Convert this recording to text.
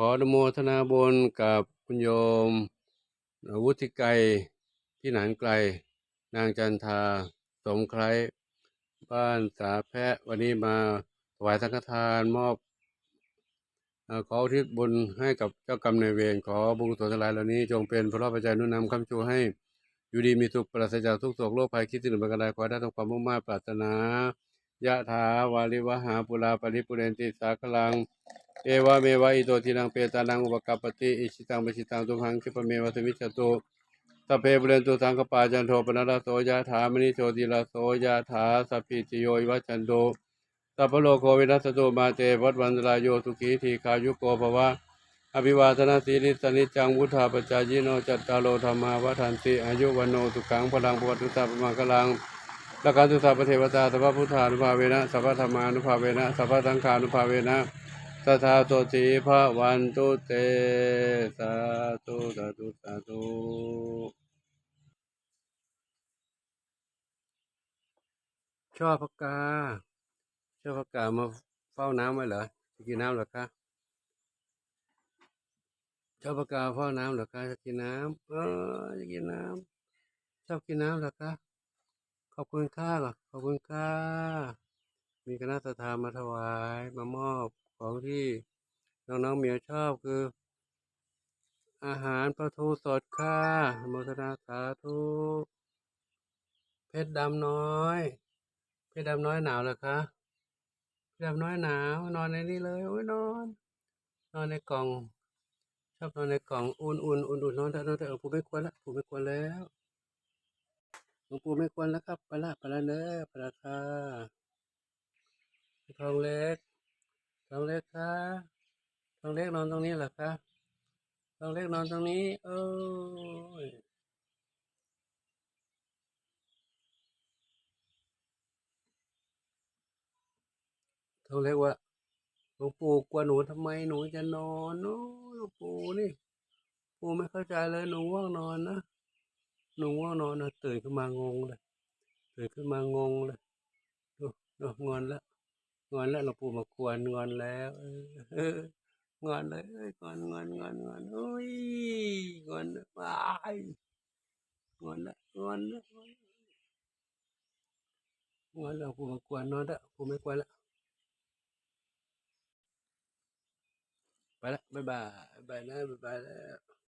ขออนุโมทนาบุญกับคุณโยม วุฒิไกรที่หนานไกล นางจันทาสมไครบ้านสาแพะวันนี้มาถวายสังฆทานมอบขออุทิศบุญให้กับเจ้ากรรมนายเวรขอบุญกุศลทั้งหลายเหล่านี้จงเป็นพระปัจจัยนุนนำคำชูให้อยู่ดีมีสุขปราศจากทุกโศกโรคภัยคิดสิ่งหนึ่งประการใดขอให้ได้ทำความมุ่งมั่นปรารถนายะถาวาริวหาปุราปริปุเรนติสาคลัง เอวะเมวะอิโตทินังเปตานังอุปกัปติอิชิตังปชิตังตุมหังคิปเมวะสมิจตุสัพเพบุเรนตุสังกปาจันโทปนรสโสยะถามณิโชติลาโสยะถาสัพพิติโยวิวัจันโตสัพโลกโควินัสตุมาเตวัดวันตรายโยสุขีทีขายุโกภวะอภิวาทนาสีลิสนิจังวุธาปจายโนจัตตาโลธรรมาวัฏันติอายุวันโนสุขังพลังปวัตุสาปมังคลังละการตุสาปเทวตาสัพพะพุทธานุภาเวนะสัพพะธรรมานุภาเวนะสัพพะสังฆานุภาเวนะ ทธาโตสีพระวันตุเต สาธุสาธุสาธุชอบพักกาชอบพักกามาเฝ้าน้ำไว้เหรอจะกินน้ำเหรอคะชอบพักกาเฝ้าน้ำเหรอคะจะกินน้ำเออจะกินน้ำชอบกินน้ำเหรอคะขอบคุณค่าหรอขอบคุณค่ามีคณะสถามาถวายมามอบ ของที่น้องๆเหมียวชอบคือ อาหารปลาทูสดค่ะโมทนาสาธุเพชรดำน้อย เพชรดำน้อยหนาวเหรอคะเพชรดำน้อยหนาวนอนในนี้เลยโอ้ยนอน นอนในกล่อง ชอบนอนในกล่องอุ่นๆอุ่นๆนอนเถอะนอนเถอะเออผมไม่ควรละผมไม่ควรแล้วหลวงปู่ไม่ควรแล้วครับไปละไปละเน้อไปละค่ะทองเล็ก ทองเล็กค่ะทองเล็กนอนตรงนี้เหรอคะทองเล็กนอนตรงนี้ เอ้ยทองเล็กว่าหลวงปู่กลัวหนูทำไมหนูจะนอนโอ้หลวงปู่นี่ปู่ไม่เข้าใจเลยหนูว่างนอนนะหนูว่างนอนนะตื่นขึ้นมางงเลยตื่นขึ้นมางงเลยดูดูงอนแล้ว งอนแล้วหลวงปู่มากวนงอนแล้วงอนเลยงอนงอนงอนงอนโอ้ยงอนวายงอนละงอนละงอนแล้วหลวงปู่มากวนนอนละปู่ไม่กวนละไปละบ๊ายบายบ๊ายบายนะบ๊ายบายแล้ว